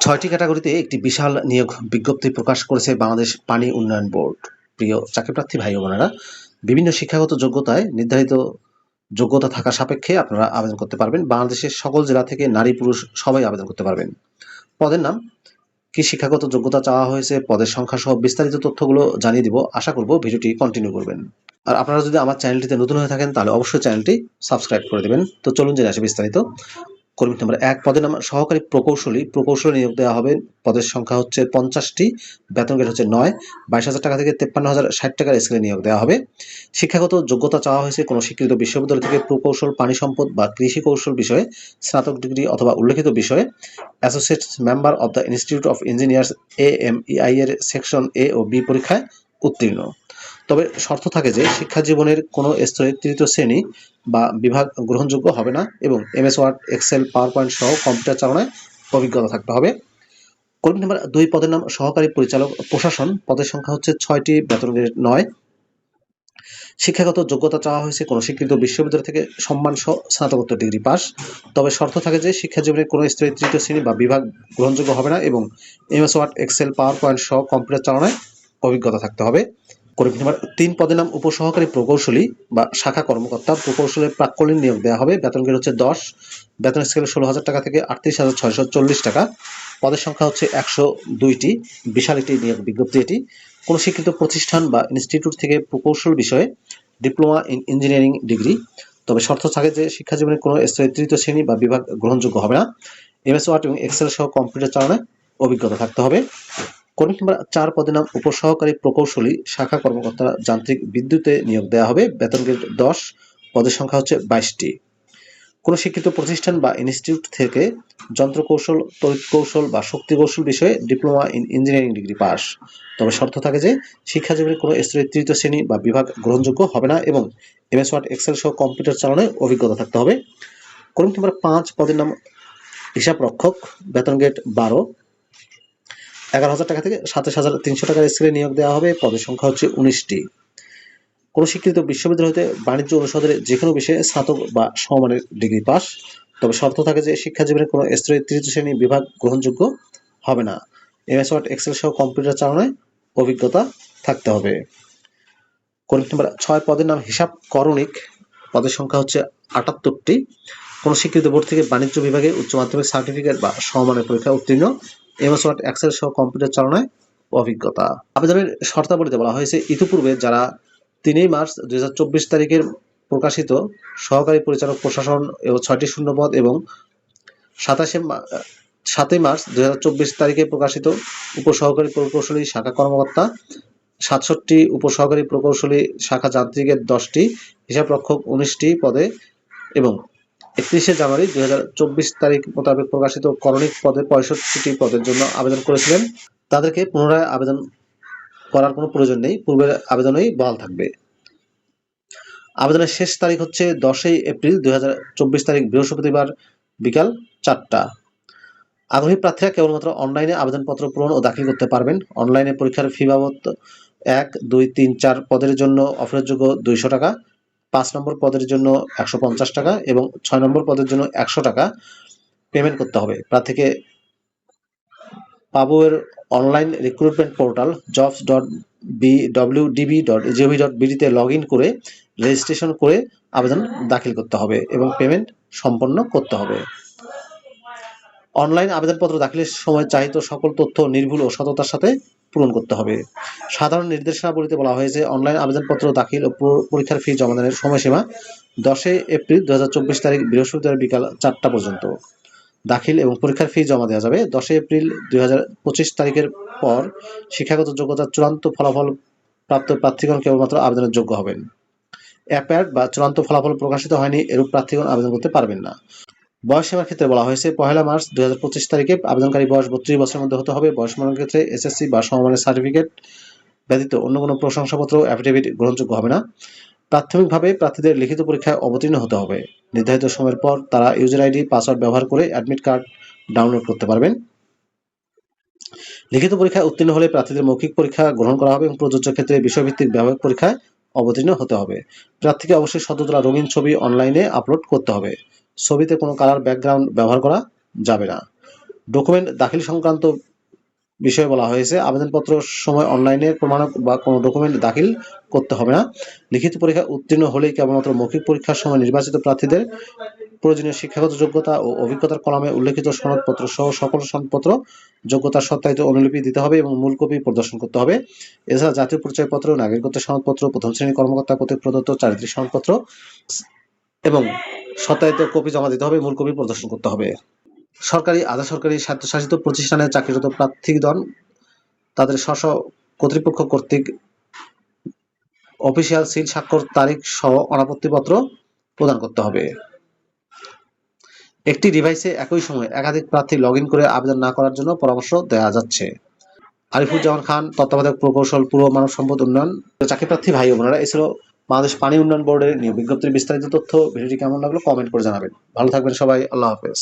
ছয়টি ক্যাটাগরিতে একটি বিশাল নিয়োগ বিজ্ঞপ্তি প্রকাশ করেছে বাংলাদেশ পানি উন্নয়ন বোর্ড। প্রিয় চাকরিপ্রার্থী ভাই বোনেরা, বিভিন্ন শিক্ষাগত যোগ্যতায় নির্ধারিত যোগ্যতা থাকা সাপেক্ষে আপনারা আবেদন করতে পারবেন। বাংলাদেশের সকল জেলা থেকে নারী পুরুষ সবাই আবেদন করতে পারবেন। পদের নাম, কি শিক্ষাগত যোগ্যতা চাওয়া হয়েছে, পদের সংখ্যা সহ বিস্তারিত তথ্যগুলো জানিয়ে দিব। আশা করব ভিডিওটি কন্টিনিউ করবেন। আর আপনারা যদি আমার চ্যানেলটিতে নতুন হয়ে থাকেন, তাহলে অবশ্যই চ্যানেলটি সাবস্ক্রাইব করে দেবেন। তো চলুন জেনে আসে বিস্তারিত। কর্মী নম্বর এক পদের নাম সহকারী প্রকৌশলী প্রকৌশলী নিয়োগ দেওয়া হবে। পদের সংখ্যা হচ্ছে পঞ্চাশটি, বেতন গেট হচ্ছে নয়, বাইশ হাজার টাকা থেকে তেপ্পান্ন হাজার ষাট টাকার স্কেলে নিয়োগ দেওয়া হবে। শিক্ষাগত যোগ্যতা চাওয়া হয়েছে কোনো স্বীকৃত বিশ্ববিদ্যালয় থেকে প্রকৌশল, পানি সম্পদ বা কৃষি কৌশল বিষয়ে, স্নাতক ডিগ্রি অথবা উল্লেখিত বিষয়ে। Associate member of the institute of engineers A M IE এর সেকশন এ ও বি পরীক্ষায় উত্তীর্ণ। তবে শর্ত থাকে যে শিক্ষা জীবনের কোনো স্তরে তৃতীয় শ্রেণি বা বিভাগ গ্রহণযোগ্য হবে না এবং MS, Word, Excel PowerPoint সহ কম্পিউটার চালনায় অভিজ্ঞতা থাকতে হবে। কর্মী নাম্বার দুই পদের নাম সহকারী পরিচালক প্রশাসন। পদের সংখ্যা হচ্ছে ছয়টি, বেতন গ্রেড নয়। শিক্ষাগত যোগ্যতা চাওয়া হয়েছে কোনো স্বীকৃত বিশ্ববিদ্যালয় থেকে সম্মান সহ স্নাতকোত্তর ডিগ্রি পাস। তবে শর্ত থাকে যে শিক্ষা জীবনের কোনো স্তরে তৃতীয় শ্রেণি বা বিভাগ গ্রহণযোগ্য হবে না এবং MS, Word, Excel PowerPoint সহ কম্পিউটার চালনায় অভিজ্ঞতা থাকতে হবে। কর্মী নাম্বার তিন পদের নাম উপসহকারী প্রকৌশলী বা শাখা কর্মকর্তা। প্রকৌশলের প্রাক্কলীন নিয়োগ দেওয়া হবে। বেতন গ্রেড হচ্ছে দশ। বেতন স্কেল ষোলো হাজার টাকা থেকে আটত্রিশ হাজার ছয়শো চল্লিশ টাকা। পদের সংখ্যা হচ্ছে একশো দুইটি। বিশাল একটি নিয়োগ বিজ্ঞপ্তি এটি। কোনো স্বীকৃত প্রতিষ্ঠান বা ইনস্টিটিউট থেকে প্রকৌশল বিষয়ে ডিপ্লোমা ইন ইঞ্জিনিয়ারিং ডিগ্রি তবে শর্ত থাকে যে শিক্ষা জীবনের কোনো স্তরে তৃতীয় শ্রেণি বা বিভাগ গ্রহণযোগ্য হবে না। এমএস ওয়ার্ড এবং এক্সেল সহ কম্পিউটার চালানোয় অভিজ্ঞতা থাকতে হবে। কর্মী নাম্বার চার পদের নাম উপসহকারী প্রকৌশলী শাখা কর্মকর্তা যান্ত্রিক বিদ্যুতে নিয়োগ দেওয়া হবে। বেতন গ্রেড দশ, পদের সংখ্যা হচ্ছে বাইশটি। কোনো শিক্ষিত প্রতিষ্ঠান বা ইনস্টিটিউট থেকে যন্ত্র কৌশল তড়িৎ কৌশল বা শক্তি কৌশল বিষয়ে diploma in engineering degree pass. তবে শর্ত থাকে যে শিক্ষা জীবনের কোনো স্তরে তৃতীয় শ্রেণি বা বিভাগ গ্রহণযোগ্য হবে না এবং এমএস ওয়ার্ড, এক্সেল সহ কম্পিউটার চালানোয় অভিজ্ঞতা থাকতে হবে। কর্মী নাম্বার পাঁচ পদের নাম হিসাব রক্ষক বেতন গ্রেড বারো এগারো হাজার টাকা থেকে সাতাশ হাজার তিনশো টাকার স্কেলে নিয়োগ দেওয়া হবে। পদের সংখ্যা হচ্ছে উনিশটি। কোনো স্বীকৃত বিশ্ববিদ্যালয় হতে বাণিজ্য অনুষদের যে কোনো বিষয়ে স্নাতক বা সমমানের ডিগ্রি পাস। তবে শর্ত থাকে যে শিক্ষা জীবনের কোনো স্তরে তৃতীয় শ্রেণি বিভাগ গ্রহণযোগ্য হবে না। এমএস ওয়ার্ড এক্সেল সহ কম্পিউটার চালানোয় অভিজ্ঞতা থাকতে হবে। কর্মী নাম্বার ছয়, পদের নাম হিসাব করণিক। পদের সংখ্যা হচ্ছে আটাত্তরটি। কোনো স্বীকৃত বোর্ড থেকে বাণিজ্য বিভাগে উচ্চ মাধ্যমিক সার্টিফিকেট বা সমমানের পরীক্ষা উত্তীর্ণ এমএস ওয়ার্ড সহ কম্পিউটার চালনায় অভিজ্ঞতা। আবেদনের শর্তাবলীতে বলা হয়েছে, ইতিপূর্বে যারা তিনই মার্চ দুই তারিখের প্রকাশিত সহকারী পরিচালক প্রশাসন এবং ছয়টি শূন্যপদ এবং সাতাশে সাতই মার্চ দুই হাজার চব্বিশ তারিখে প্রকাশিত উপসহকারী প্রকৌশলী শাখা কর্মকর্তা, সাতষট্টি উপসহকারী প্রকৌশলী শাখা যান্ত্রিকের দশটি, হিসাবরক্ষক উনিশটি পদে এবং একত্রিশে জানুয়ারি দুই হাজার চব্বিশ তারিখ মোতাবেক প্রকাশিত করণিক পদে পঁয়ষট্টিটি পদের জন্য আবেদন করেছিলেন। তাদেরকে পুনরায় আবেদন করার কোনো প্রয়োজন নেই, পূর্বের আবেদনেই বহাল থাকবে। আবেদনের শেষ তারিখ হচ্ছে দশই এপ্রিল দুই হাজার চব্বিশ তারিখ বৃহস্পতিবার বিকাল চারটা। আগ্রহী প্রার্থীরা কেবলমাত্র অনলাইনে আবেদনপত্র পূরণ ও দাখিল করতে পারবেন। অনলাইনে পরীক্ষার ফি বাবদ এক, দুই, তিন, চার পদের জন্য অফারের দুইশো টাকা পাঁচ নম্বর পদের জন্য একশো পঞ্চাশ টাকা এবং ছয় নম্বর পদের জন্য একশো টাকা পেমেন্ট করতে হবে। প্রার্থীকে পাবুয়ের online recruitment portal jobs dot B W DB dot GOV dot বিডিতে log in করে রেজিস্ট্রেশন করে আবেদন দাখিল করতে হবে এবং পেমেন্ট সম্পন্ন করতে হবে। অনলাইন আবেদনপত্র দাখিলের সময় চাহিত সকল তথ্য, নির্ভুল ও সততার সাথে পূরণ করতে হবে। সাধারণ নির্দেশনাবলীতে বলা হয়েছে, অনলাইন আবেদনপত্র দাখিল ও পরীক্ষার ফি জমা জমাদানের সময়সীমা দশই এপ্রিল দু হাজার চব্বিশ তারিখ বৃহস্পতিবার বিকাল চারটা পর্যন্ত। দাখিল এবং পরীক্ষার ফি জমা দেওয়া যাবে দশই এপ্রিল দুই হাজার পঁচিশ তারিখের পর। শিক্ষাগত যোগ্যতার চূড়ান্ত ফলাফল প্রাপ্ত প্রার্থীগণ কেবলমাত্র আবেদনের যোগ্য হবেন। অ্যাপ্যাড বা চূড়ান্ত ফলাফল প্রকাশিত হয়নি, এরূপ প্রার্থীগণ আবেদন করতে পারবেন না। বয়স সীমার ক্ষেত্রে বলা হয়েছে, পহেলা মার্চ দু হাজার পঁচিশ তারিখে আবেদনকারী বয়স বত্রিশ বছরের মধ্যে হতে হবে। বয়স মানের ক্ষেত্রে এসএসসি বা সমমানের সার্টিফিকেট ব্যতীত অন্য কোনো প্রশংসাপত্র অ্যাফিডেভিট গ্রহণযোগ্য হবে না। প্রাথমিকভাবে প্রার্থীদের লিখিত পরীক্ষায় অবতীর্ণ হতে হবে। নির্ধারিত সময়ের পর তারা ইউজার আইডি পাসওয়ার্ড ব্যবহার করে অ্যাডমিট কার্ড ডাউনলোড করতে পারবেন। লিখিত পরীক্ষায় উত্তীর্ণ হলে প্রার্থীদের মৌখিক পরীক্ষা গ্রহণ করা হবে এবং প্রযোজ্য ক্ষেত্রে বিষয়ভিত্তিক ব্যবহারিক পরীক্ষায় অবতীর্ণ হতে হবে। প্রার্থীকে অবশ্যই তোলা রঙিন ছবি অনলাইনে আপলোড করতে হবে। ছবিতে কোনো কালার ব্যাকগ্রাউন্ড ব্যবহার করা যাবে না। ডকুমেন্ট দাখিল সংক্রান্ত বিষয়ে বলা হয়েছে, আবেদনপত্র সময় অনলাইনের প্রমাণক বা কোনো ডকুমেন্ট দাখিল করতে হবে না। লিখিত পরীক্ষা উত্তীর্ণ হলেই কেবলমাত্র মৌখিক পরীক্ষার সময় নির্বাচিত প্রার্থীদের প্রয়োজনীয় শিক্ষাগত যোগ্যতা ও অভিজ্ঞতার কলামে উল্লেখিত সনদপত্র সহ সকল সনদপত্র যোগ্যতার সত্যায়িত অনুলিপি দিতে হবে এবং মূল কপি প্রদর্শন করতে হবে। এছাড়া জাতীয় পরিচয়পত্র, নাগরিকত্ব সনদপত্র, প্রথম শ্রেণি কর্মকর্তা কর্তৃক প্রদত্ত চারিত্রিক সনদপত্র এবং সত্যায়িত কপি জমা দিতে হবে, মূল কপি প্রদর্শন করতে হবে। সরকারি, আধা সরকারি স্বায়ত্তশাসিত প্রতিষ্ঠানে চাকরিরত প্রার্থীগণ তাদের স্ব কর্তৃপক্ষ কর্তৃক অফিসিয়াল সিল, স্বাক্ষর, তারিখ সহ অনাপত্তিপত্র প্রদান করতে হবে। একটি ডিভাইসে একই সময়ে একাধিক প্রার্থী লগ করে আবেদন না করার জন্য পরামর্শ দেওয়া যাচ্ছে। আরিফুজ্জামান খান, তত্ত্বাবধায়ক প্রকৌশল, পূর্ব মানব সম্পদ উন্নয়ন চাকরি প্রার্থী ভাই বোনেরা এছাড়াও বাংলাদেশ পানি উন্নয়ন বোর্ডের নিয়োগ বিজ্ঞপ্তির বিস্তারিত তথ্য, ভিডিওটি কেমন লাগল কমেন্ট করে জানাবেন। ভালো থাকবেন সবাই, আল্লাহ হাফেজ।